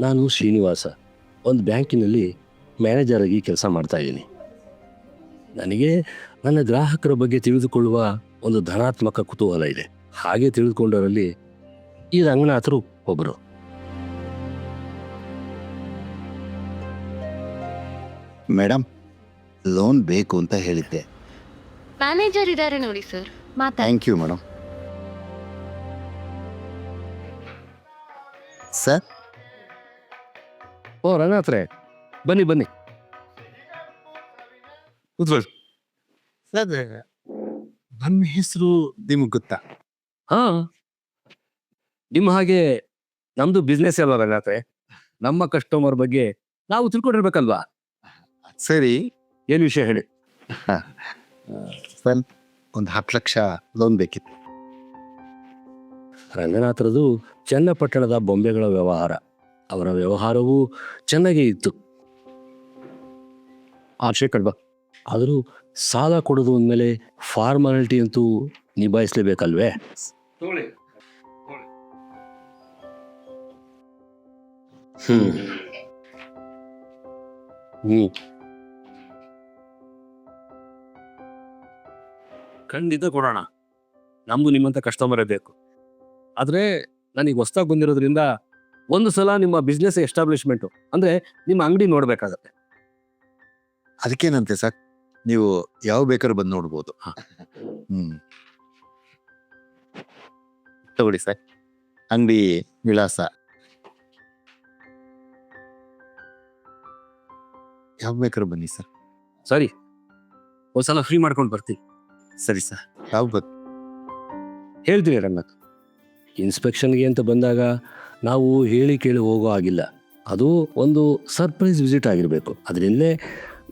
ನಾನು ಶ್ರೀನಿವಾಸ. ಒಂದು ಬ್ಯಾಂಕಿನಲ್ಲಿ ಮ್ಯಾನೇಜರ್ ಆಗಿ ಕೆಲಸ ಮಾಡ್ತಾ ಇದ್ದೀನಿ. ನನಗೆ ನನ್ನ ಗ್ರಾಹಕರ ಬಗ್ಗೆ ತಿಳಿದುಕೊಳ್ಳುವ ಒಂದು ಧನಾತ್ಮಕ ಕುತೂಹಲ ಇದೆ. ಹಾಗೆ ತಿಳಿದುಕೊಂಡವರಲ್ಲಿ ಈ ರಂಗನಾಥರು ಒಬ್ಬರು ಮೇಡಮ್ ಲೋನ್ ಬೇಕು ಅಂತ ಹೇಳಿದ್ದೆ. ಮ್ಯಾನೇಜರ್ ಇದ್ದಾರೆ ನೋಡಿ ಸರ್. ಮಾತಾಡಿ. ಥ್ಯಾಂಕ್ ಯು ಮೇಡಮ್ ಸರ್ ಓ ರಂಗನಾಥ್ರೆ ಬನ್ನಿ ಬನ್ನಿ. ಕೂತ್ಕೊಳ್ಳಿ. ಸರ್ ನನ್ನ ಹೆಸರು ನಿಮ್ ಗೊತ್ತಾ ಹಾ. ನಿಮ್ಮ ಹಾಗೆ ನಮ್ದು ಬಿಸ್ನೆಸ್ ಅಲ್ವಾ ರಂಗನಾಥ್ರೆ ನಮ್ಮ ಕಸ್ಟಮರ್ ಬಗ್ಗೆ ನಾವು ತಿಳ್ಕೊಂಡಿರ್ಬೇಕಲ್ವಾ? ಸರಿ. ಏನು ವಿಷಯ ಹೇಳಿ? ಸರ್ ಒಂದು ಹತ್ತು ಲಕ್ಷ ಲೋನ್ ಬೇಕಿತ್ತು. ರಂಗನಾಥರದು ಚನ್ನಪಟ್ಟಣದ ಬೊಂಬೆಗಳ ವ್ಯವಹಾರ. ಅವರ ವ್ಯವಹಾರವೂ ಚೆನ್ನಾಗೇ ಇತ್ತು. ಆಶೆ ಕಡ್ಬ ಆದರೂ ಸಾಲ ಕೊಡೋದು ಅಂದಮೇಲೆ ಫಾರ್ಮಾಲಿಟಿ ಅಂತೂ ನಿಭಾಯಿಸ್ಲೇಬೇಕಲ್ವೇ? ಹ್ಮ್. ಹ್ಮ್. ಖಂಡಿತ ಕೊಡೋಣ. ನಮ್ದು ನಿಮ್ಮಂತ ಕಸ್ಟಮರೇ ಬೇಕು ಆದ್ರೆ ನನಗೆ ಹೊಸ್ದಾಗಿ ಬಂದಿರೋದ್ರಿಂದ ಒಂದು ಸಲ ನಿಮ್ಮ ಬಿಸ್ನೆಸ್ ಎಸ್ಟಾಬ್ಲಿಷ್ಮೆಂಟು ಅಂದ್ರೆ ನಿಮ್ಮ ಅಂಗಡಿ ನೋಡ್ಬೇಕಾಗತ್ತೆ. ಅದಕ್ಕೇನಂತೆ ಸರ್? ನೀವು ಯಾವ ಬೇಕಾದ್ರೂ ಬಂದು ನೋಡ್ಬೋದು. ಹ್ಮ್. ತಗೊಳ್ಳಿ ಸರ್. ಅಂಗಡಿ ವಿಳಾಸ. ಯಾವ ಬೇಕಾದ್ರೂ ಬನ್ನಿ ಸರ್. ಸರಿ. ಒಂದ್ಸಲ ಫ್ರೀ ಮಾಡ್ಕೊಂಡು ಬರ್ತೀನಿ. ಸರಿ ಸರ್. ಯಾವ ಹೇಳ್ತೀನಿ ರಂಗನಾಥ್ ಇನ್ಸ್ಪೆಕ್ಷನ್ಗೆ ಅಂತ ಬಂದಾಗ ನಾವು ಹೇಳಿ ಕೇಳಿ ಹೋಗೋ ಆಗಿಲ್ಲ ಅದು ಒಂದು ಸರ್ಪ್ರೈಸ್ ವಿಸಿಟ್ ಆಗಿರಬೇಕು. ಅದರಿಂದಲೇ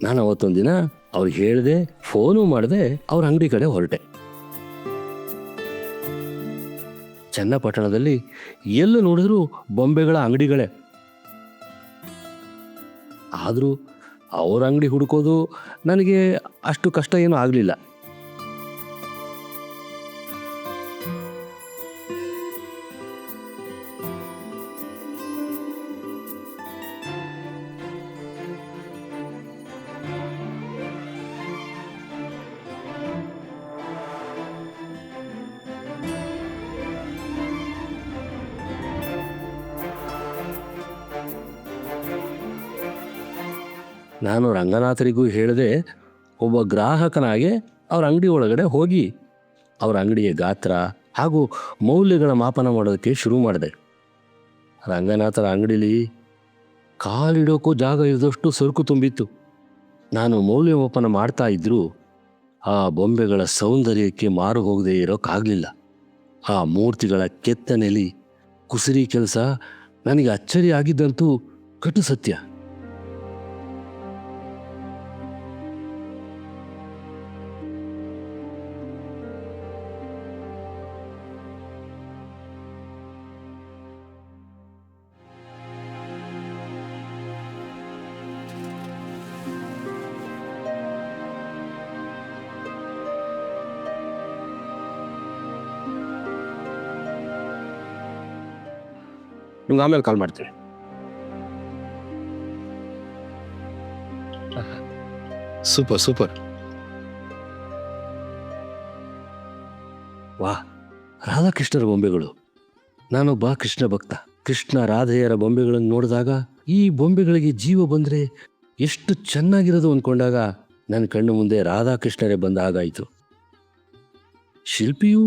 ನಾನು ಅವತ್ತೊಂದು ದಿನ ಅವ್ರು ಹೇಳಿದೆ, ಫೋನು ಮಾಡಿದೆ, ಅವ್ರ ಅಂಗಡಿ ಕಡೆ ಹೊರಟೆ. ಚನ್ನಪಟ್ಟಣದಲ್ಲಿ ಎಲ್ಲ ನೋಡಿದ್ರು ಬೊಂಬೆಗಳ ಅಂಗಡಿಗಳೇ. ಆದರೂ ಅವ್ರ ಅಂಗಡಿ ಹುಡುಕೋದು ನನಗೆ ಅಷ್ಟು ಕಷ್ಟ ಏನೂ ಆಗಲಿಲ್ಲ. ನಾನು ರಂಗನಾಥರಿಗೂ ಹೇಳಿದೆ ಒಬ್ಬ ಗ್ರಾಹಕನಾಗೆ ಅವರ ಅಂಗಡಿ ಒಳಗಡೆ ಹೋಗಿ ಅವರ ಅಂಗಡಿಯ ಗಾತ್ರ ಹಾಗೂ ಮೌಲ್ಯಗಳ ಮಾಪನ ಮಾಡೋದಕ್ಕೆ ಶುರು ಮಾಡಿದೆ. ರಂಗನಾಥರ ಅಂಗಡಿಲಿ ಕಾಲಿಡೋಕ್ಕೂ ಜಾಗ ಇದ್ದಷ್ಟು ಸರಕು ತುಂಬಿತ್ತು. ನಾನು ಮೌಲ್ಯಮಾಪನ ಮಾಡ್ತಾ ಇದ್ದರೂ ಆ ಬೊಂಬೆಗಳ ಸೌಂದರ್ಯಕ್ಕೆ ಮಾರು ಹೋಗದೆ ಇರೋಕ್ಕಾಗಲಿಲ್ಲ ಆ ಮೂರ್ತಿಗಳ ಕೆತ್ತನೆಲಿ ಕುಸಿರಿ ಕೆಲಸ ನನಗೆ ಅಚ್ಚರಿ ಆಗಿದ್ದಂತೂ ಕಟು ಸತ್ಯ. ನಿಮ್ಗೆ ಆಮೇಲೆ ಕಾಲ್ ಮಾಡ್ತೀನಿ. Super super. ವಾ ರಾಧಾಕೃಷ್ಣರ ಬೊಂಬೆಗಳು. ನಾನೊಬ್ಬ ಕೃಷ್ಣ ಭಕ್ತ. ಕೃಷ್ಣ ರಾಧೆಯರ ಬೊಂಬೆಗಳನ್ನು ನೋಡಿದಾಗ ಈ ಬೊಂಬೆಗಳಿಗೆ ಜೀವ ಬಂದರೆ ಎಷ್ಟು ಚೆನ್ನಾಗಿರೋದು ಅಂದ್ಕೊಂಡಾಗ ನನ್ನ ಕಣ್ಣು ಮುಂದೆ ರಾಧಾಕೃಷ್ಣರೇ ಬಂದ ಹಾಗಾಯಿತು. ಶಿಲ್ಪಿಯು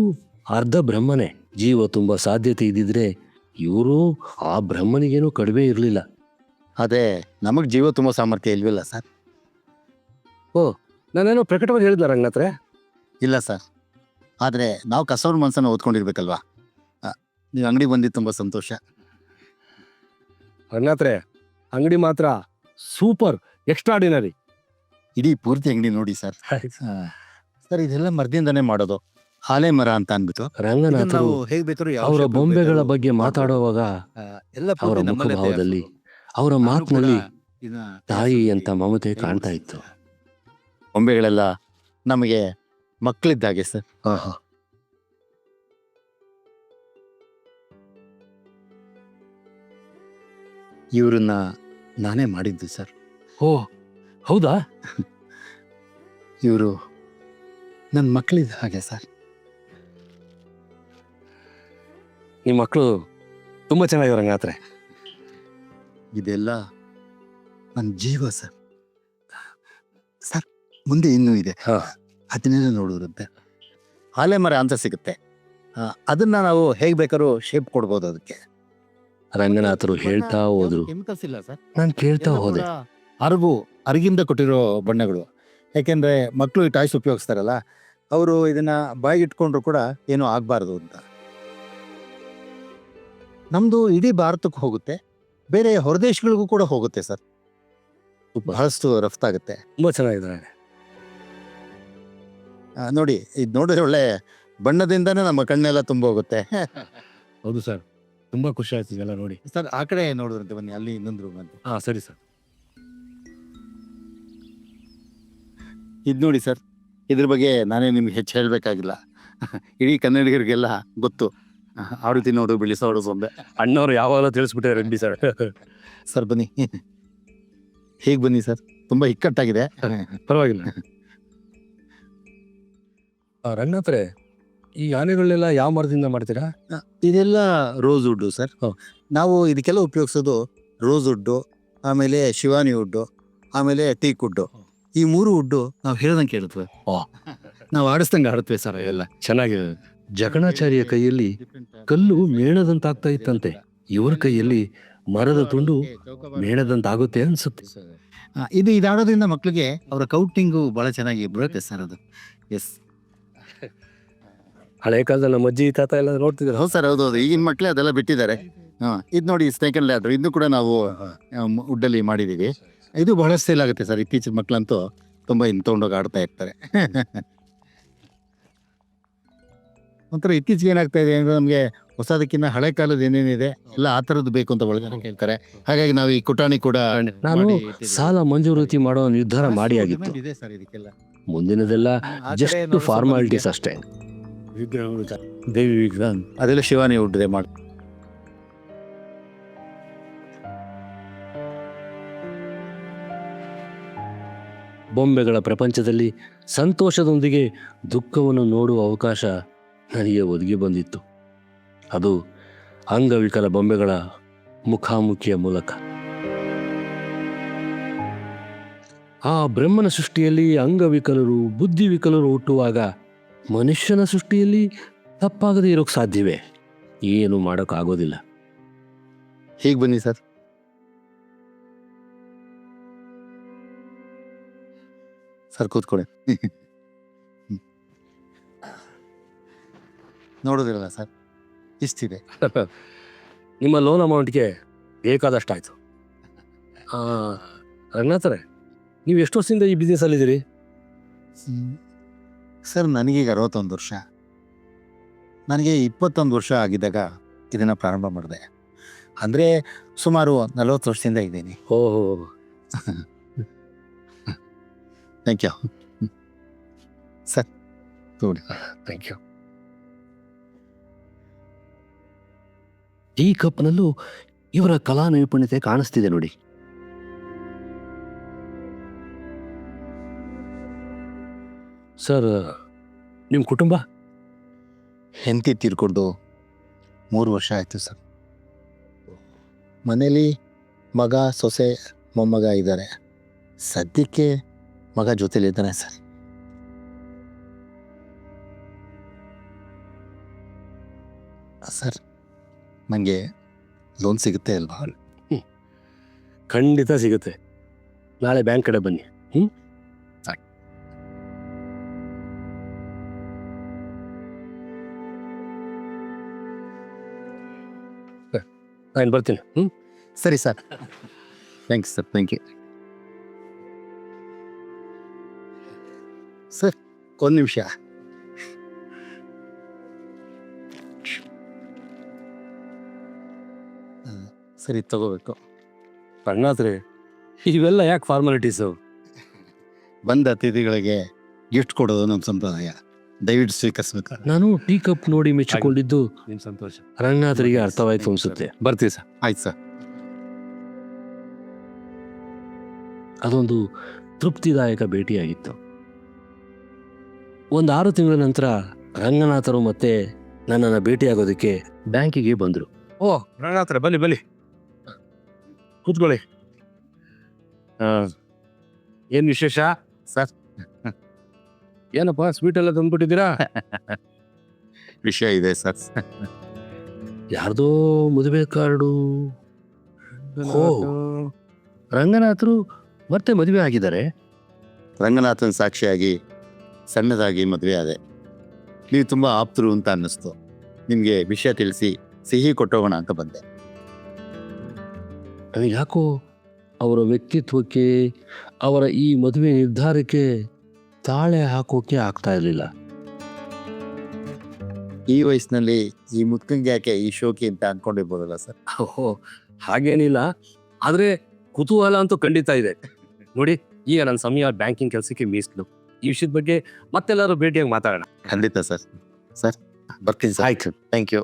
ಅರ್ಧ ಬ್ರಹ್ಮನೇ ಜೀವ ತುಂಬ ಸಾಧ್ಯತೆ ಇದ್ದಿದ್ರೆ ಇವರು ಆ ಬ್ರಹ್ಮನಿಗೇನೂ ಕಡಿಮೆ ಇರಲಿಲ್ಲ. ಅದೇ ನಮಗೆ ಜೀವ ತುಂಬ ಸಾಮರ್ಥ್ಯ ಇಲ್ವಿಲ್ಲ ಸರ್? ಓ ನಾನೇನೋ ಪ್ರಕಟವಾಗಿ ಹೇಳಿದ್ಲ ರಂಗನಾಥ್ರೆ ಇಲ್ಲ ಸರ್. ಆದರೆ ನಾವು ಕಸವ್ರ ಮನಸ್ಸನ್ನು ಓದ್ಕೊಂಡಿರ್ಬೇಕಲ್ವಾ? ನೀವು ಅಂಗಡಿ ಬಂದಿದ್ದು ತುಂಬ ಸಂತೋಷ. ರಂಗನಾಥ್ರೆ ಅಂಗಡಿ ಮಾತ್ರ ಸೂಪರ್ ಎಕ್ಸ್ಟ್ರಾಡಿನರಿ. ಇಡೀ ಪೂರ್ತಿ ಅಂಗಡಿ ನೋಡಿ ಸರ್. ಸರ್ ಇದೆಲ್ಲ ಮರ್ದಿಂದನೇ ಮಾಡೋದು. ಹಾಲೆ ಮರ ಅಂತ ಅನ್ಬಿಟ್ಟು. ರಂಗನಾಥರು ನಾವು ಹೇಗ್ ಬೇಕಾದ್ರೂ ಯಾವ ಅವರ shape ಅಲ್ಲಿ ಬೊಂಬೆಗಳ ಬೇಕಾದ್ರೂ ಬಗ್ಗೆ ಮಾತಾಡುವಾಗ ಆ, ಎಲ್ಲ ಅವರ ಪೂರ್ತಿ ನಮ್ಮಲ್ಲೇ ಮುಖಭಾವದಲ್ಲಿ ತಯಾರ್ಸೋದು. ಅವರ ನಾನು ಮಾತಿನಲ್ಲಿ ಕೂಡ ಇದನ್ನ ತಾಯಿ ಅಂತ ಮಮತೆ ಕಾಣ್ತಾ ಇತ್ತು? ಬೊಂಬೆಗಳೆಲ್ಲ ನಮಗೆ ಮಕ್ಕಳಿದ್ದಾಗೆ ಸರ್. ಇವ್ರನ್ನ ನಾನೇ ಮಾಡಿದ್ದು ಸರ್. ಓ ಹೌದಾ? ಇವರು ನನ್ನ ಮಕ್ಕಳಿದ್ದ ಹಾಗೆ ಸರ್. ನಿಮ್ಮ ಮಕ್ಕಳು ತುಂಬ ಚೆನ್ನಾಗಿರೋ ರಂಗಾತ್ರೆ ಇದೆಲ್ಲ ನನ್ನ ಜೀವ ಸರ್. ಸರ್ ಮುಂದೆ ಇನ್ನೂ ಇದೆ. ಹಾ. ಅದನ್ನೆಲ್ಲ ನೋಡೋದಂತೆ ಆಲೆ ಮರ ಅಂತ ಸಿಗುತ್ತೆ. ಆ, ಅದನ್ನ ನಾವು ಹೇಗೆ ಬೇಕಾದ್ರೂ ಶೇಪ್ ಕೊಡ್ಬೋದು ಅದಕ್ಕೆ. ರಂಗನಾಥರು ಹೇಳ್ತಾ ಹೋದ್ರು. ಕೆಮಿಕಲ್ಸ್ ಇಲ್ಲ ಸರ್? ನಾನು ಕೇಳ್ತಾ ಹೋದೆ. ಅರಗು ಅರಗಿಂದ ಕೊಟ್ಟಿರೋ ಬಣ್ಣಗಳು. ಯಾಕೆಂದ್ರೆ ಮಕ್ಕಳು ಈ ಟಾಯ್ಸ್ ಉಪಯೋಗಿಸ್ತಾರಲ್ಲ ಅವರು ಇದನ್ನ ಬಾಯಿಗೆ ಇಟ್ಕೊಂಡ್ರು ಕೂಡ ಏನೂ ಆಗಬಾರ್ದು ಅಂತ. ನಮ್ದು ಇಡೀ ಭಾರತಕ್ಕೆ ಹೋಗುತ್ತೆ. ಬೇರೆ ಹೊರದೇಶಗಳಿಗೂ ಕೂಡ ಹೋಗುತ್ತೆ ಸರ್. ಬಹಳಷ್ಟು ರಫ್ತಾಗುತ್ತೆ ತುಂಬ ಚೆನ್ನಾಗಿದೆ ಆ, ನೋಡಿ ಇದು ನೋಡಿದ್ರೆ ಒಳ್ಳೆ ಬಣ್ಣದಿಂದನೇ ನಮ್ಮ ಕಣ್ಣೆಲ್ಲ ತುಂಬ ಹೋಗುತ್ತೆ ಹೌದು ಸರ್. ತುಂಬ ಖುಷಿ ಆಯ್ತು ಇದೆಲ್ಲ ನೋಡಿ. ಸರ್ ಆ ಕಡೆ ನೋಡಿದ್ರಂತೆ ಬನ್ನಿ ಅಲ್ಲಿ ಇನ್ನೊಂದು ರೂಮ್ ಅಂತ ಹಾಂ ಸರಿ ಸರ್. ಇದು ನೋಡಿ ಸರ್ ಇದ್ರ ಬಗ್ಗೆ ನಾನೇ ನಿಮ್ಗೆ ಹೆಚ್ಚು ಹೇಳಬೇಕಾಗಿಲ್ಲ. ಇಡೀ ಕನ್ನಡಿಗರಿಗೆಲ್ಲ ಗೊತ್ತು. ಆಡು ತಿನ್ನೋದು ಬೆಳೆಸೋರು ಸೊಂದೆ. ಅಣ್ಣವರು ಯಾವಾಗಲೂ ತಿಳಿಸ್ಬಿಟ್ಟಿದ್ದಾರೆ ರೆಡ್ಡಿ ಸರ್ ಸರ್ ಬನ್ನಿ. ಹೇಗೆ ಬನ್ನಿ ಸರ್ ತುಂಬ ಇಕ್ಕಟ್ಟಾಗಿದೆ. ಪರವಾಗಿಲ್ಲ. ರಂಗನಾಥ್ರೆ ಈ ಆನೆಗಳನ್ನೆಲ್ಲ ಯಾವ ಮರದಿಂದ ಮಾಡ್ತೀರಾ? ಇದೆಲ್ಲ ರೋಸ್ ವುಡ್ಡು ಸರ್ ಹ್ಮ್. ನಾವು ಇದಕ್ಕೆಲ್ಲ ಉಪಯೋಗಿಸೋದು ರೋಸ್ ವುಡ್ಡು ಆಮೇಲೆ ಶಿವಾನಿ ವುಡ್ಡು ಆಮೇಲೆ ಟೀಕ್ ವುಡ್ಡು ಈ ಮೂರು ವುಡ್ಡು ನಾವು ಹೇಳ್ದಂಗೆ ಹೇಳ್ತೇವೆ ಓ. ನಾವು ಆಡಿಸ್ದಂಗೆ ಆಡುತ್ತವೆ ಸರ್ ಎಲ್ಲ ಚೆನ್ನಾಗಿದೆ. ಜಕಣಾಚಾರ್ಯ ಕೈಯಲ್ಲಿ ಕಲ್ಲು ಮೇಣದಂತಾಗ್ತಾ ಇತ್ತಂತೆ. ಇವ್ರ ಕೈಯಲ್ಲಿ ಮರದ ತುಂಡು ಮೇಣದಂತಾಗುತ್ತೆ ಅನ್ಸುತ್ತೆ. ಇದು ಇದಾಡೋದ್ರಿಂದ ಮಕ್ಕಳಿಗೆ ಅವರ ಕೌಟಿಂಗು ಬಹಳ ಚೆನ್ನಾಗಿ ಬರುತ್ತೆ ಸರ್ ಅದು. ಎಸ್ ಹಳೆ ಕಾಲದಲ್ಲಿ ನಮ್ಮ ಅಜ್ಜಿ ತಾತ ಎಲ್ಲ ನೋಡ್ತಿದ್ರು. ಹೌದು ಸರ್ ಹೌದು ಹೌದು. ಈಗಿನ ಮಕ್ಕಳೇ ಅದೆಲ್ಲ ಬಿಟ್ಟಿದ್ದಾರೆ. ಹಾಂ ಇದು ನೋಡಿ ಸ್ನೇಕಲ್ ಲ್ಯಾಡ್ರು ಇದು ಕೂಡ ನಾವು ಉಡ್ಡಲ್ಲಿ ಮಾಡಿದ್ದೀವಿ ಇದು ಬಹಳ ಸೇಲ್ ಆಗುತ್ತೆ ಸರ್. ಇತ್ತೀಚಿನ ಮಕ್ಕಳಂತೂ ತುಂಬ ಇನ್ನು ತೊಗೊಂಡೋಗಿ ಆಡ್ತಾ ಇರ್ತಾರೆ. ಒಂಥರ ಇತ್ತೀಚೆಗೆ ಏನಾಗ್ತಾ ಇದೆ ಅಂದರೆ ನಮಗೆ ಹೊಸದಕ್ಕಿಂತ ಹಳೆ ಕಾಲದ ಏನೇನಿದೆ ಎಲ್ಲ ಆ ಥರದ್ದು ಬೇಕು ಅಂತ ಒಳಗಡೆ ಕೇಳ್ತಾರೆ. ಹಾಗಾಗಿ ನಾವು ಈ ಕುಟಾಣಿ ಕೂಡ ನಾನು ಸಾಲ ಮಂಜೂರಾತಿ ಮಾಡೋ ನಿರ್ಧಾರ ಮಾಡಿ ಆಗಿತ್ತು ಇದೆ ಸರ್ ಇದಕ್ಕೆಲ್ಲ. ಮುಂದಿನದೆಲ್ಲ ಜಸ್ಟ್ ಫಾರ್ಮಾಲಿಟೀಸ್ ಅಷ್ಟೇ. ದೇವಿ ವಿಗ್ರಹ ಅದೆಲ್ಲ ಶಿವಾನಿ ಉಡ್ಡೆ ಮಾಡಿ ಬೊಂಬೆಗಳ ಪ್ರಪಂಚದಲ್ಲಿ ಸಂತೋಷದೊಂದಿಗೆ ದುಃಖವನ್ನು ನೋಡುವ ಅವಕಾಶ ನನಗೆ ಒದಗಿ ಬಂದಿತ್ತು. ಅದು ಅಂಗವಿಕಲ ಬೊಂಬೆಗಳ ಮುಖಾಮುಖಿಯ ಮೂಲಕ. ಆ ಬ್ರಹ್ಮನ ಸೃಷ್ಟಿಯಲ್ಲಿ ಅಂಗವಿಕಲರು, ಬುದ್ಧಿವಿಕಲರು ಹುಟ್ಟುವಾಗ ಮನುಷ್ಯನ ಸೃಷ್ಟಿಯಲ್ಲಿ ತಪ್ಪಾಗದೇ ಇರೋಕ್ಕೆ ಸಾಧ್ಯವೇ? ಏನು ಮಾಡೋಕ್ಕಾಗೋದಿಲ್ಲ. ಹೀಗೆ ಬನ್ನಿ ಸರ್. ಸರ್ ಕೂತ್ಕೊಳ್ಳಿ. ನೋಡೋದಿರಲ್ಲ ಸರ್. ಇಷ್ಟಿದೆ. ನಿಮ್ಮ ಲೋನ್ ಅಮೌಂಟ್ಗೆ ಬೇಕಾದಷ್ಟಾಯಿತು. ರಂಗನಾಥರೇ ನೀವು ಎಷ್ಟು ವರ್ಷದಿಂದ ಈ ಬಿಸ್ನೆಸ್ಸಲ್ಲಿದ್ದೀರಿ ಇದ್ದೀರಿ? ಸರ್ ನನಗೀಗ ಅರವತ್ತೊಂದು ವರ್ಷ. ನನಗೆ ಇಪ್ಪತ್ತೊಂದು ವರ್ಷ ಆಗಿದ್ದಾಗ ಇದನ್ನು ಪ್ರಾರಂಭ ಮಾಡಿದೆ. ಅಂದರೆ ಸುಮಾರು ನಲವತ್ತು ವರ್ಷದಿಂದ ಇದ್ದೀನಿ. ಓಹೋ thank you sir thank you ಈ ಕಪ್ನಲ್ಲೂ ಇವರ ಕಲಾ ನೈಪುಣ್ಯತೆ ಕಾಣಿಸ್ತಿದೆ ನೋಡಿ. ಸರ್ ನಿಮ್ಮ ಕುಟುಂಬ? ಹೆಂಡತಿ ತೀರ್ಕೊಂಡು ಮೂರು ವರ್ಷ ಆಯಿತು ಸರ್. ಮನೇಲಿ ಮಗ ಸೊಸೆ ಮೊಮ್ಮಗ ಇದ್ದಾರೆ. ಸದ್ಯಕ್ಕೆ ಮಗ ಜೊತೆಲಿದ್ದಾನೆ ಸರ್. ಸರ್ ನನಗೆ ಲೋನ್ ಸಿಗುತ್ತೆ ಅಲ್ವಾ? ಖಂಡಿತ ಸಿಗುತ್ತೆ. ನಾಳೆ ಬ್ಯಾಂಕ್ ಕಡೆ ಬನ್ನಿ. ಹ್ಞೂ ನಾನು ಬರ್ತೀನಿ. ಹ್ಞೂ ಸರಿ sir. Thanks sir thank you sir ಒಂದು ನಿಮಿಷ. ಸರಿ ತಗೋಬೇಕು. ರಂಗನಾಥ್ರೆ ಇವೆಲ್ಲ ಯಾಕೆ ಫಾರ್ಮಾಲಿಟೀಸು ಬಂದ ಅತಿಥಿಗಳಿಗೆ ಗಿಫ್ಟ್ ಕೊಡೋದು ನಮ್ಮ ಸಂಪ್ರದಾಯ. ದಯವಿಟ್ಟು ಸ್ವೀಕರಿಸ್ಬೇಕು ನಾನು ಟೀ ಕಪ್ ನೋಡಿ ಮೆಚ್ಚಿಕೊಂಡಿದ್ದು ನಿಮ್ಮ ಸಂತೋಷ. ರಂಗನಾಥರಿಗೆ ಅರ್ಥವಾಯ್ತು ಅನ್ಸುತ್ತೆ. ಬರ್ತೀವಿ ಸರ್. ಆಯ್ತು ಸರ್. ಅದೊಂದು ತೃಪ್ತಿದಾಯಕ ಭೇಟಿಯಾಗಿತ್ತು. ಒಂದು ಆರು ತಿಂಗಳ ನಂತರ ರಂಗನಾಥರು ಮತ್ತೆ ನನ್ನನ್ನು ಭೇಟಿಯಾಗೋದಕ್ಕೆ ಬ್ಯಾಂಕಿಗೆ ಬಂದರು. ಓ ರಂಗನಾಥರ ಬನ್ನಿ ಬನ್ನಿ. ಕೂತ್ಕೊಳ್ಳಿ. ಏನು ಏನ್ ವಿಶೇಷ? ಸರ್. ಏನಪ್ಪ ಸ್ವೀಟ್ ಎಲ್ಲ ತಂದ್ಬಿಟ್ಟಿದ್ದೀರಾ? ವಿಷಯ ಇದೆ ಸರ್. ಯಾರ್ದೋ ಮದುವೆ ಕಾರ್ಡು. ಓ. ರಂಗನಾಥರು ಮತ್ತೆ ಮದುವೆ ಆಗಿದ್ದಾರೆ. ರಂಗನಾಥನ್ ಸಾಕ್ಷಿಯಾಗಿ ಸಣ್ಣದಾಗಿ ಮದುವೆ ಆದೆ. ನೀವು ತುಂಬ ಆಪ್ತರು ಅಂತ ಅನ್ನಿಸ್ತು. ನಿಮಗೆ ವಿಷಯ ತಿಳಿಸಿ ಸಿಹಿ ಕೊಟ್ಟೋಗೋಣ ಅಂತ ಬಂದೆ. ಯಾಕೋ ಅವರ ವ್ಯಕ್ತಿತ್ವಕ್ಕೆ ಅವರ ಈ ಮದುವೆ ನಿರ್ಧಾರಕ್ಕೆ ತಾಳೆ ಹಾಕೋಕೆ ಆಗ್ತಾ ಇರಲಿಲ್ಲ. ಈ ವಯಸ್ಸಿನಲ್ಲಿ ಈ ಮುತ್ಕಂಗೆ ಯಾಕೆ ಈ ಶೋಕಿ ಅಂತ ಅನ್ಕೊಂಡಿರ್ಬೋದಲ್ಲ ಸರ್? ಓಹೋ ಹಾಗೇನಿಲ್ಲ. ಆದ್ರೆ ಕುತೂಹಲ ಅಂತೂ ಖಂಡಿತ ಇದೆ. ನೋಡಿ ಈಗ ನನ್ನ ಸಮಯ ಬ್ಯಾಂಕಿಂಗ್ ಕೆಲಸಕ್ಕೆ ಮೀಸಲು. ಈ ವಿಷಯದ ಬಗ್ಗೆ ಮತ್ತೆಲ್ಲರೂ ಭೇಟಿಯಾಗಿ ಮಾತಾಡೋಣ. ಖಂಡಿತ ಸರ್. ಸರ್ ಬರ್ತೀನಿ ಸರ್. ಆಯ್ತು. ಥ್ಯಾಂಕ್ ಯು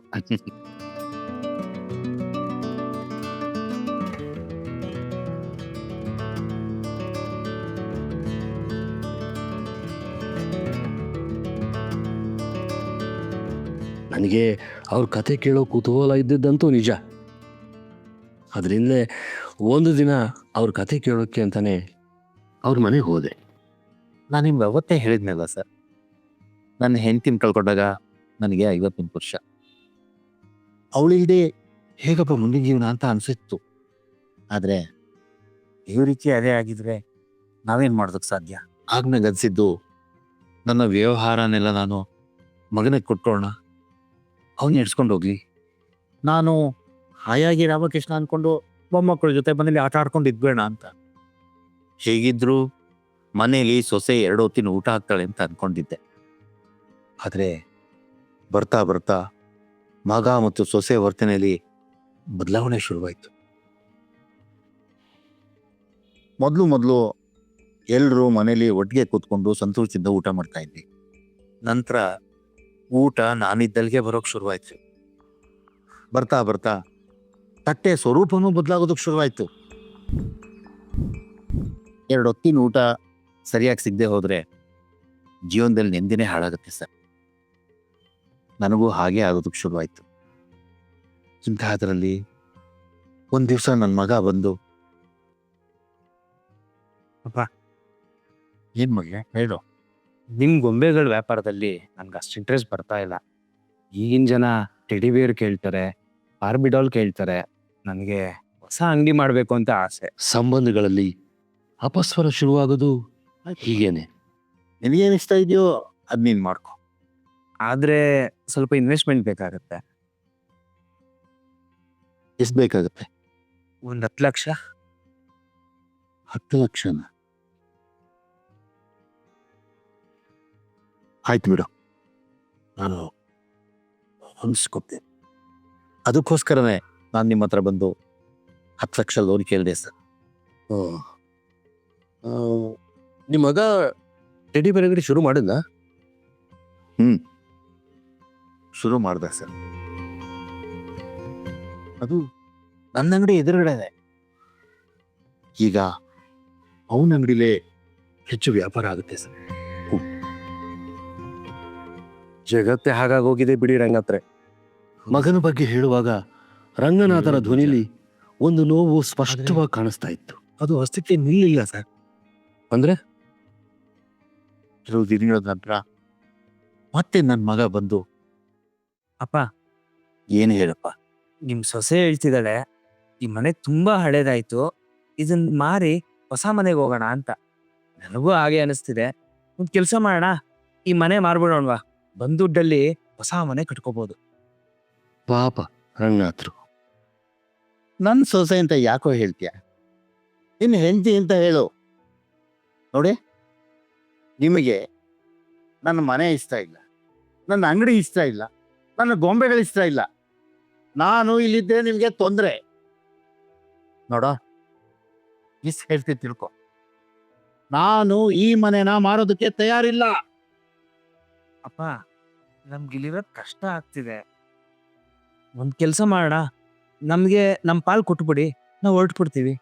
ನನಗೆ ಅವ್ರ ಕತೆ ಕೇಳೋ ಕುತೂಹಲ ಇದ್ದಿದ್ದಂತೂ ನಿಜ. ಅದರಿಂದಲೇ ಒಂದು ದಿನ ಅವ್ರ ಕತೆ ಕೇಳೋಕ್ಕೆ ಅಂತಾನೆ ಅವ್ರ ಮನೆಗೆ ಹೋದೆ. ನಾನು ನಿಮ್ಗೆ ಅವತ್ತೇ ಹೇಳಿದ್ನಲ್ಲ ಸರ್ ನನ್ನ ಹೆಂಡತಿನ ಕಳ್ಕೊಂಡಾಗ ನನಗೆ ಐವತ್ತೊಂದು ವರ್ಷ. ಅವಳಿಲ್ಲದೆ ಹೇಗಪ್ಪ ಮುಂದಿನ ಜೀವನ ಅಂತ ಅನಿಸಿತ್ತು. ಆದರೆ ಈ ರೀತಿ ಅದೇ ಆಗಿದ್ರೆ ನಾವೇನು ಮಾಡೋದಕ್ಕೆ ಸಾಧ್ಯ? ಆಗ ನನಗನ್ಸಿದ್ದು ನನ್ನ ವ್ಯವಹಾರನೆಲ್ಲ ನಾನು ಮಗನಿಗೆ ಕೊಟ್ಕೊಳ್ಳೋಣ ಅವನ್ನ ಎಡ್ಸ್ಕೊಂಡು ಹೋಗ್ಲಿ. ನಾನು ಹಾಯಾಗಿ ರಾಮಕೃಷ್ಣ ಅಂದ್ಕೊಂಡು ಮೊಮ್ಮಕ್ಕಳ ಜೊತೆ ಮನೇಲಿ ಆಟ ಆಡ್ಕೊಂಡು ಇದ್ಬೇಡ ಅಂತ. ಹೇಗಿದ್ರು ಮನೆಯಲ್ಲಿ ಸೊಸೆ ಎರಡು ಹೊತ್ತಿನ ಊಟ ಹಾಕ್ತಾಳೆ ಅಂತ ಅನ್ಕೊಂಡಿದ್ದೆ. ಆದರೆ ಬರ್ತಾ ಬರ್ತಾ ಮಗ ಮತ್ತು ಸೊಸೆ ವರ್ತನೆಯಲ್ಲಿ ಬದಲಾವಣೆ ಶುರುವಾಯಿತು. ಮೊದಲು ಮೊದಲು ಎಲ್ಲರೂ ಮನೇಲಿ ಒಟ್ಟಿಗೆ ಕೂತ್ಕೊಂಡು ಸಂತೋಷದಿಂದ ಊಟ ಮಾಡ್ತಾ ಇದ್ವಿ. ನಂತರ ಊಟ ನಾನಿದ್ದಲ್ಲಿಗೆ ಬರೋಕೆ ಶುರುವಾಯ್ತು. ಬರ್ತಾ ಬರ್ತಾ, ತಟ್ಟೆ ಸ್ವರೂಪನೂ ಬದಲಾಗೋದಕ್ಕೆ ಶುರುವಾಯ್ತು. ಎರಡು ಹೊತ್ತಿನ ಊಟ ಸರಿಯಾಗಿ ಸಿಗದೆ ಹೋದರೆ ಜೀವನದಲ್ಲಿ ನೆಮ್ಮದಿನೇ ಹಾಳಾಗುತ್ತೆ ಸರ್. ನನಗೂ ಹಾಗೆ ಆಗೋದಕ್ಕೆ ಶುರುವಾಯಿತು. ಇಂತಹದ್ರಲ್ಲಿ ಒಂದು ದಿವಸ ನನ್ನ ಮಗ ಬಂದು. ಏನ್ ಮಗ? ಹೇಳು. ನಿಮ್ ಗೊಂಬೆಗಳ ವ್ಯಾಪಾರದಲ್ಲಿ ನನ್ಗೆ ಅಷ್ಟು ಇಂಟ್ರೆಸ್ಟ್ ಬರ್ತಾ ಇಲ್ಲ. ಈಗಿನ ಜನ ಟೆಡಿಬೇರ್ ಕೇಳ್ತಾರೆ ಬಾರ್ಬಿಡಾಲ್ ಕೇಳ್ತಾರೆ ನನಗೆ ಹೊಸ ಅಂಗಡಿ ಮಾಡಬೇಕು ಅಂತ ಆಸೆ. ಸಂಬಂಧಗಳಲ್ಲಿ ಅಪಸ್ವರ ಶುರುವಾಗೋದು ಹೀಗೇನೆ. ನಿನಗೇನಿಸ್ತಾ ಇಷ್ಟ ಇದೆಯೋ ಅದು ನೀನು ಮಾಡ್ಕೊ. ಆದರೆ ಸ್ವಲ್ಪ ಇನ್ವೆಸ್ಟ್ಮೆಂಟ್ ಬೇಕಾಗುತ್ತೆ. ಎಷ್ಟು ಬೇಕಾಗುತ್ತೆ? ಒಂದು ಹತ್ತು ಲಕ್ಷ. ಹತ್ತು ಲಕ್ಷನ? ಆಯ್ತು ಬಿಡು. ನಾನು ಹೊಂದಿಸ್ಕೊತೀನಿ ಅದಕ್ಕೋಸ್ಕರನೇ ನಾನು ನಿಮ್ಮ ಹತ್ರ ಬಂದು ಹತ್ತು ಲಕ್ಷ ಲೋನ್ ಕೇಳಿದೆ ಸರ್. ನಿಮ್ಮ ಮಗ ಟೆಡಿ ಬೇರೆ ಅಂಗಡಿ ಶುರು ಹ್ಞೂ ಶುರು ಮಾಡ್ದೆ ಸರ್. ಅದು ನನ್ನ ಅಂಗಡಿ ಎದುರುಗಡೆ ಈಗ ಅವನ ಅಂಗಡಿಲೇ ಹೆಚ್ಚು ವ್ಯಾಪಾರ ಆಗುತ್ತೆ ಸರ್. ಜಗತ್ತೇ ಹಾಗಾಗೋಗಿದೆ ಬಿಡಿ ರಂಗತ್ರೆ. ಮಗನ ಬಗ್ಗೆ ಹೇಳುವಾಗ ರಂಗನಾಥರ ಧ್ವನಿಲಿ ಒಂದು ನೋವು ಸ್ಪಷ್ಟವಾಗಿ ಕಾಣಿಸ್ತಾ ಇತ್ತು. ಅದು ಅಸ್ತಿತ್ವ ನಿಲ್ಲಿಲ್ಲ ಸರ್. ಅಂದ್ರೆ? ಕೆಲವು ದಿನಗಳ ನಂತರ ಮತ್ತೆ ನನ್ನ ಮಗ ಬಂದು ಅಪ್ಪ. ಏನು ಹೇಳಪ್ಪ? ನಿಮ್ ಸೊಸೆ ಹೇಳ್ತಿದ್ದಾಳೆ ಈ ಮನೆ ತುಂಬಾ ಹಳೇದಾಯ್ತು ಇದನ್ ಮಾರಿ ಹೊಸ ಮನೆಗೆ ಹೋಗೋಣ ಅಂತ. ನನಗೂ ಹಾಗೆ ಅನಿಸ್ತಿದೆ. ಒಂದ್ ಕೆಲಸ ಮಾಡೋಣ ಈ ಮನೆ ಮಾರ್ಬಿಡೋಣವಾ? ಬಂದ್ ದುಡ್ಡಲ್ಲಿ ಹೊಸ ಮನೆ ಕಟ್ಕೋಬಹುದು ಪಾಪ ರಂಗನಾಥರು. ನನ್ನ ಸೊಸೆ ಅಂತ ಯಾಕೋ ಹೇಳ್ತೀಯ? ನಿನ್ನ ಹೆಂಡತಿ ಅಂತ ಹೇಳು. ನೋಡಿ ನಿಮಗೆ ನನ್ನ ಮನೆ ಇಷ್ಟ ಇಲ್ಲ ನನ್ನ ಅಂಗಡಿ ಇಷ್ಟ ಇಲ್ಲ ನನ್ನ ಗೊಂಬೆಗಳು ಇಷ್ಟ ಇಲ್ಲ. ನಾನು ಇಲ್ಲಿದ್ದರೆ ನಿಮಗೆ ತೊಂದರೆ. ನೋಡ ಇಸ್ ಹೇಳ್ತೀನಿ ತಿಳ್ಕೊ. ನಾನು ಈ ಮನೆನ ಮಾರೋದಕ್ಕೆ ತಯಾರಿಲ್ಲ. ಅಪ್ಪ ನಮ್ಗಿಲ್ಲಿರೋದ್ ಕಷ್ಟ ಆಗ್ತಿದೆ. ಒಂದು ಕೆಲಸ ಮಾಡೋಣ. ನಮಗೆ ನಮ್ಮ ಪಾಲ್ ಕೊಟ್ಬಿಡಿ. ನಾವು ಹೊರಟ್ಬಿಡ್ತೀವಿ.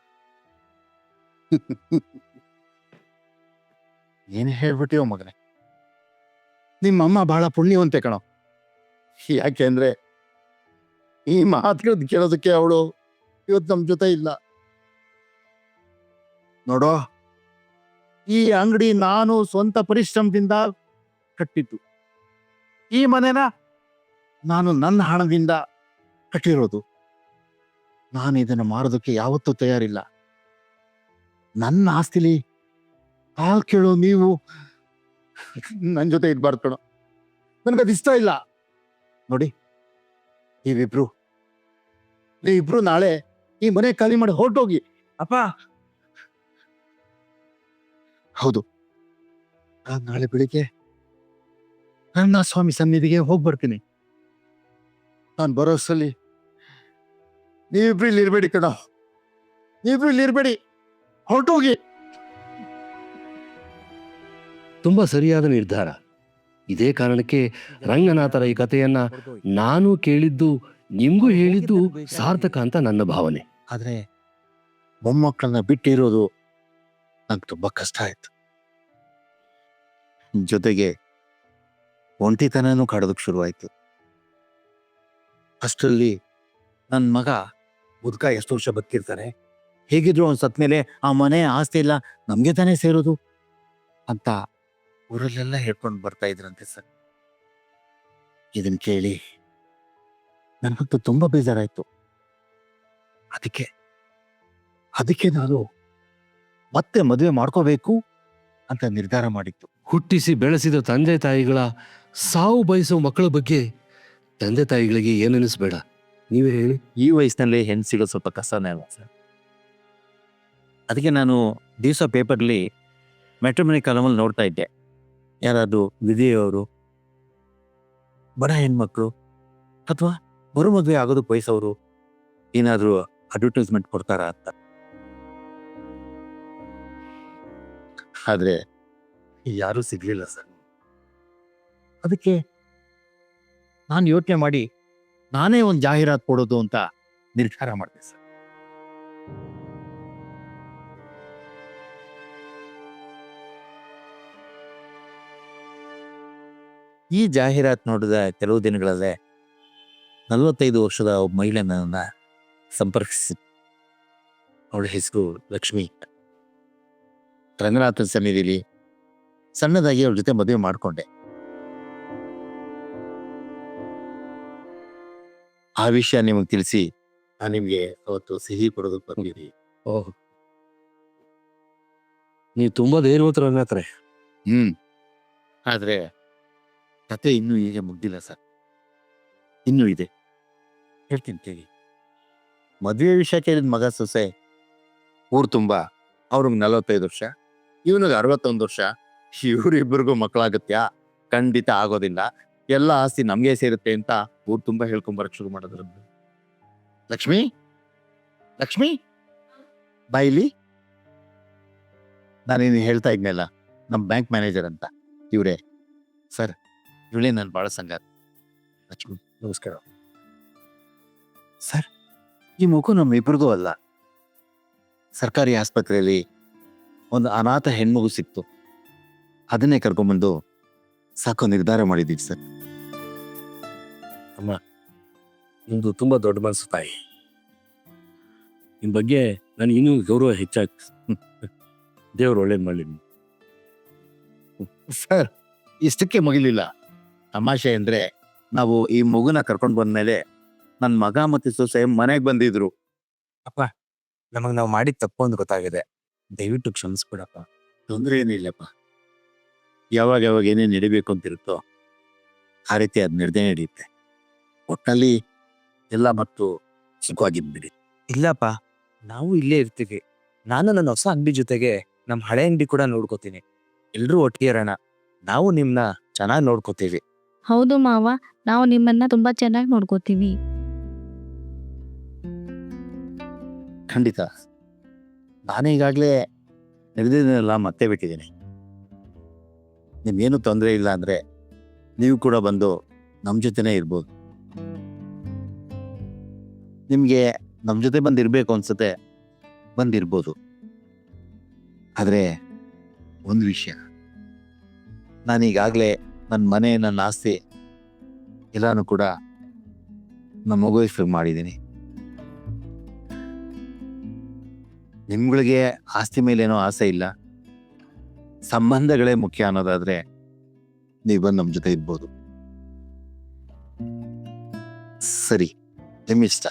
ಏನು ಹೇಳ್ಬಿಟ್ಟಿಯೋ ಮಗನೇ. ನಿಮ್ಮಮ್ಮ ಬಹಳ ಪುಣ್ಯವಂತೆ ಕಣೋ. ಯಾಕೆ ಅಂದರೆ ಈ ಮಾತುಗಳದ್ದು ಕೇಳೋದಕ್ಕೆ ಅವಳು ಇವತ್ತು ನಮ್ಮ ಜೊತೆ ಇಲ್ಲ. ನೋಡೋ ಈ ಅಂಗಡಿ ನಾನು ಸ್ವಂತ ಪರಿಶ್ರಮದಿಂದ ಕಟ್ಟಿದ್ದು. ಈ ಮನೆನ ನಾನು ನನ್ನ ಹಣದಿಂದ ಕಟ್ಟಿರೋದು. ನಾನು ಇದನ್ನು ಮಾರೋದಕ್ಕೆ ಯಾವತ್ತೂ ತಯಾರಿಲ್ಲ. ನನ್ನ ಆಸ್ತಿಲಿ ಕಾಲ್ ಕೇಳೋ ನೀವು ನನ್ನ ಜೊತೆ ಇದ್ಬಾರ್ದು ಕಣೋ. ನನಗದು ಇಷ್ಟ ಇಲ್ಲ. ನೋಡಿ ನೀವಿಬ್ರು ನೀವಿಬ್ರು ನಾಳೆ ಈ ಮನೆ ಖಾಲಿ ಮಾಡಿ ಹೊರಟೋಗಿ. ಅಪ್ಪ! ಹೌದು. ನಾಳೆ ಬೆಳಿಗ್ಗೆ ನನ್ನ ಸ್ವಾಮಿ ಸನ್ನಿಧಿಗೆ ಹೋಗಿ ಬರ್ತೀನಿ ನಾನು ಬರೋಸಲ್ಲಿ ನೀವಿಬ್ರು ಇಲ್ಲಿ ಇರ್ಬೇಡಿ ಕಣ ನೀವಿಬ್ರು ಇಲ್ಲಿ ಇರ್ಬೇಡಿ ಹೊರಟೋಗಿ ತುಂಬ ಸರಿಯಾದ ನಿರ್ಧಾರ ಇದೇ ಕಾರಣಕ್ಕೆ ರಂಗನಾಥರ ಈ ಕಥೆಯನ್ನ ನಾನು ಕೇಳಿದ್ದು ನಿಮಗೂ ಹೇಳಿದ್ದು ಸಾರ್ಥಕ ಅಂತ ನನ್ನ ಭಾವನೆ ಆದರೆ ಮೊಮ್ಮಕ್ಕಳನ್ನ ಬಿಟ್ಟಿರೋದು ನಂಗೆ ತುಂಬ ಕಷ್ಟ ಆಯ್ತು ಜೊತೆಗೆ ಒಂಟಿತನನೂ ಕಾಡೋದಕ್ಕೆ ಶುರುವಾಯಿತು. ಅಷ್ಟರಲ್ಲಿ ನನ್ನ ಮಗ, ಮುದುಕ ಎಷ್ಟು ವರ್ಷ ಬದುಕಿರ್ತಾನೆ ಹೇಗಿದ್ರು ಅವ್ನು ಸತ್ಮೇಲೆ ಆ ಮನೆ ಆಸ್ತಿ ಇಲ್ಲ ನಮಗೆ ತಾನೇ ಸೇರೋದು? ಅಂತ ಊರಲ್ಲೆಲ್ಲ ಹೇಳ್ಕೊಂಡು ಬರ್ತಾ ಇದ್ರಂತೆ ಸರ್. ಇದನ್ನ ಕೇಳಿ ನನಗಂತೂ ತುಂಬ ಬೇಜಾರಾಯ್ತು. ಅದಕ್ಕೆ ಅದಕ್ಕೆ ನಾನು ಮತ್ತೆ ಮದುವೆ ಮಾಡ್ಕೋಬೇಕು ಅಂತ ನಿರ್ಧಾರ ಮಾಡಿತ್ತು ಹುಟ್ಟಿಸಿ ಬೆಳೆಸಿದ ತಂದೆ ತಾಯಿಗಳ ಸಾವು ಬಯಸೋ ಮಕ್ಕಳ ಬಗ್ಗೆ ತಂದೆ ತಾಯಿಗಳಿಗೆ ಏನನ್ನಿಸ್ಬೇಡ ನೀವೇ ಹೇಳಿ. ಈ ವಯಸ್ಸಿನಲ್ಲಿ ಹೆಣ್ಣು ಸಿಗೋದು ಸ್ವಲ್ಪ ಕಷ್ಟನೇ ಅಲ್ವಾ ಸರ್? ಅದಕ್ಕೆ ನಾನು ದಿವಸ ಪೇಪರ್ಲಿ ಮೆಟ್ರೋಮನಿ ಕಾಲಮಲ್ಲಿ ನೋಡ್ತಾ ಇದ್ದೆ. ಯಾರಾದರೂ ವಿಧಿಯವರು ಬಡ ಹೆಣ್ಮಕ್ಳು ಅಥವಾ ಮರು ಮದುವೆ ಆಗೋದಕ್ಕೆ ವಯಸ್ಸವರು ಏನಾದರೂ ಅಡ್ವರ್ಟೈಸ್ಮೆಂಟ್ ಕೊಡ್ತಾರ ಅಂತ. ಆದರೆ ಯಾರೂ ಸಿಗಲಿಲ್ಲ ಸರ್. ಅದಕ್ಕೆ ನಾನು ಯೋಚನೆ ಮಾಡಿ ನಾನೇ ಒಂದು ಜಾಹೀರಾತು ಕೊಡೋದು ಅಂತ ನಿರ್ಧಾರ ಮಾಡಿದೆ ಸರ್. ಈ ಜಾಹೀರಾತು ನೋಡಿದ ಕೆಲವು ದಿನಗಳಲ್ಲೇ ನಲವತ್ತೈದು ವರ್ಷದ ಒಬ್ಬ ಮಹಿಳೆ ನನ್ನ ಸಂಪರ್ಕಿಸಿ ಅವಳ ಹೆಸರು ಲಕ್ಷ್ಮಿ ರಂಗನಾಥನ ಸನ್ನಿಧಿಲಿ ಸಣ್ಣದಾಗಿ ಅವಳ ಜೊತೆ ಮದುವೆ ಮಾಡಿಕೊಂಡೆ. ಆ ವಿಷಯ ನಿಮಗೆ ತಿಳಿಸಿ. ನಾನು ನಿಮಗೆ ಅವತ್ತು ಸಿಹಿ ಕೊಡೋದಕ್ಕೆ ಬಂದಿರಿ ಓಹ್. ನೀವು ತುಂಬಾ ಧೈರ್ಯವಂತರು ಹತ್ರ ಹ್ಮ್. ಆದ್ರೆ ಕತೆ ಇನ್ನೂ ಹೀಗೆ ಮುಗ್ದಿಲ್ಲ ಸರ್. ಇನ್ನೂ ಇದೆ. ಹೇಳ್ತೀನಿ ಕೇಳಿ. ಮದುವೆ ವಿಷಯ ಕೇಳಿದ ಮಗ ಸೊಸೆ ಊರು ತುಂಬ ಅವ್ರಿಗೆ ನಲವತ್ತೈದು ವರ್ಷ ಇವನಿಗೆ ಅರವತ್ತೊಂದು ವರ್ಷ ಇವ್ರಿಬ್ಬರಿಗೂ ಮಕ್ಕಳಾಗತ್ಯಾ ಖಂಡಿತ ಆಗೋದಿಲ್ಲ. ಎಲ್ಲ ಆಸ್ತಿ ನಮ್ಗೆ ಸೇರುತ್ತೆ ಅಂತ ಊರು ತುಂಬಾ ಹೇಳ್ಕೊಂಬರಕ್ ಶುರು ಮಾಡಿದ್ರು ಲಕ್ಷ್ಮಿ? ಲಕ್ಷ್ಮಿ? ಬಾಯಿಲಿ? ನಾನೇನು ಹೇಳ್ತಾ ಇದ್ನಲ್ಲ ನಮ್ಮ ಬ್ಯಾಂಕ್ ಮ್ಯಾನೇಜರ್ ಅಂತ, ಇವರೇ. ಸರ್, ಇವಳೇ ನಾನು ಭಾಳ ಸಂಗಾತ. ಲಕ್ಷ್ಮಿ, ನಮಸ್ಕಾರ. ಸರ್, ಈ ಮಗು ನಮ್ಮ ಇಬ್ಬರಿಗೂ ಅಲ್ಲ. ಸರ್ಕಾರಿ ಆಸ್ಪತ್ರೆಯಲ್ಲಿ ಒಂದು ಅನಾಥ ಹೆಣ್ಮಗು ಸಿಕ್ತು. ಅದನ್ನೇ ಕರ್ಕೊಂಡ್ಬಂದು ಸಾಕೋ ನಿರ್ಧಾರ ಮಾಡಿದ್ದೀವಿ ಸರ್. ನಿಮ್ದು ತುಂಬ ದೊಡ್ಡ ಮನಸ್ಸು ತಾಯಿ. ನಿಮ್ಮ ಬಗ್ಗೆ ನನಗೆ ಇನ್ನೂ ಗೌರವ ಹೆಚ್ಚಾಗ್ತದೆ ದೇವ್ರು ಒಳ್ಳೇದು ಮಾಡಲಿ ಸರ್ ಇಷ್ಟಕ್ಕೆ ಮುಗಿಲಿಲ್ಲ. ತಮಾಷೆ ಅಂದರೆ ನಾವು ಈ ಮಗುನ ಕರ್ಕೊಂಡು ಬಂದ್ಮೇಲೆ ನನ್ನ ಮಗ ಮತ್ತು ಸೊಸೆ ಮನೆಗೆ ಬಂದಿದ್ರು. ಅಪ್ಪ ನಮಗೆ ನಾವು ಮಾಡಿದ ತಪ್ಪು ಅಂತ ಗೊತ್ತಾಗಿದೆ. ದಯವಿಟ್ಟು ಕ್ಷಮಿಸ್ಬಿಡಪ್ಪ. ತೊಂದರೆ ಏನಿಲ್ಲಪ್ಪ ಯಾವಾಗ ಯಾವಾಗ ಏನೇನು ನಡಿಬೇಕು ಅಂತಿರುತ್ತೋ ಆ ರೀತಿ ಅದು ನಡೆದೇ ನಡೆಯುತ್ತೆ ಒಟ್ಟಿನಲ್ಲಿ ಎಲ್ಲ ಮತ್ತು ಸುಖವಾಗಿದ್ಬಿಡಿ ಇಲ್ಲಪ್ಪ ನಾವು ಇಲ್ಲೇ ಇರ್ತೀವಿ. ನಾನು ನನ್ನ ಹೊಸ ಅಂಗಡಿ ಜೊತೆಗೆ ನಮ್ಮ ಹಳೆ ಅಂಗಡಿ ಕೂಡ ನೋಡ್ಕೋತೀನಿ. ಎಲ್ಲರೂ ಒಟ್ಟಿಗೆ ಇರೋಣ. ನಾವು ನಿಮ್ನ ಚೆನ್ನಾಗಿ ನೋಡ್ಕೋತೀವಿ. ಹೌದು ಮಾವ ನಾವು ನಿಮ್ಮನ್ನ ತುಂಬಾ ಚೆನ್ನಾಗಿ ನೋಡ್ಕೋತೀವಿ. ಖಂಡಿತ. ನಾನು ಈಗಾಗಲೇ ನಡೆದಿದ್ದನ್ನೆಲ್ಲ ಮತ್ತೆ ಬಿಟ್ಟಿದ್ದೀನಿ. ನಿಮ್ಗೇನು ತೊಂದರೆ ಇಲ್ಲ ಅಂದರೆ ನೀವು ಕೂಡ ಬಂದು ನಮ್ಮ ಜೊತೆನೇ ಇರ್ಬೋದು. ನಿಮಗೆ ನಮ್ಮ ಜೊತೆ ಬಂದಿರಬೇಕು ಅನ್ಸುತ್ತೆ, ಬಂದಿರ್ಬೋದು. ಆದರೆ ಒಂದು ವಿಷಯ. ನಾನೀಗಾಗಲೇ ನನ್ನ ಮನೆ ನನ್ನ ಆಸ್ತಿ ಎಲ್ಲಾನು ಕೂಡ ನಮ್ಮ ಮಗು ಹೆಸರು ಮಾಡಿದ್ದೀನಿ. ನಿಮ್ಗಳಿಗೆ ಆಸ್ತಿ ಮೇಲೇನೋ ಆಸೆ ಇಲ್ಲ. ಸಂಬಂಧಗಳೇ ಮುಖ್ಯ ಅನ್ನೋದಾದರೆ ನೀವು ಬಂದು ನಮ್ಮ ಜೊತೆ ಇರ್ಬೋದು. ಸರಿ ನಿಮ್ಮಿಷ್ಟ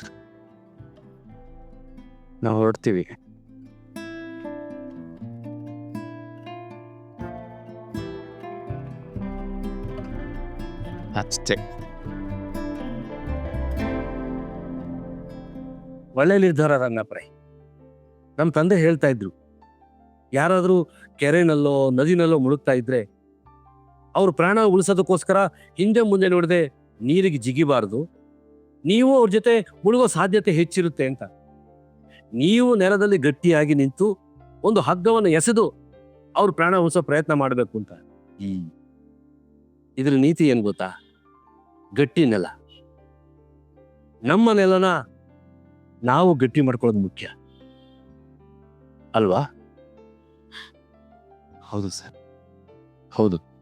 ನಾವು ಹೊರಡ್ತೀವಿ. ಅಷ್ಟೇ. ಒಳ್ಳೆ ನಿರ್ಧಾರ ರಂಗಪ್ರೈ. ನಮ್ಮ ತಂದೆ ಹೇಳ್ತಾ ಇದ್ರು. ಯಾರಾದರೂ ಕೆರೆನಲ್ಲೋ ನದಿನಲ್ಲೋ ಮುಳುಗ್ತಾ ಇದ್ರೆ ಅವ್ರ ಪ್ರಾಣ ಉಳಿಸೋದಕ್ಕೋಸ್ಕರ ಹಿಂದೆ ಮುಂದೆ ನೋಡದೆ ನೀರಿಗೆ ಜಿಗಿಬಾರ್ದು. ನೀವು ಅವ್ರ ಜೊತೆ ಮುಳುಗೋ ಸಾಧ್ಯತೆ ಹೆಚ್ಚಿರುತ್ತೆ ಅಂತ. ನೀವು ನೆಲದಲ್ಲಿ ಗಟ್ಟಿಯಾಗಿ ನಿಂತು ಒಂದು ಹಗ್ಗವನ್ನು ಎಸೆದು ಅವ್ರ ಪ್ರಾಣ ಉಳಿಸೋ ಪ್ರಯತ್ನ ಮಾಡಬೇಕು ಅಂತ. ಇದ್ರ ನೀತಿ ಏನ್ ಗೊತ್ತಾ? ಗಟ್ಟಿ ನೆಲ. ನಮ್ಮ ನೆಲನ ನಾವು ಗಟ್ಟಿ ಮಾಡ್ಕೊಳ್ಳೋದು ಮುಖ್ಯ. ಅಲ್ವಾ? ಹೌದು ಸರ್. ಹೌದು.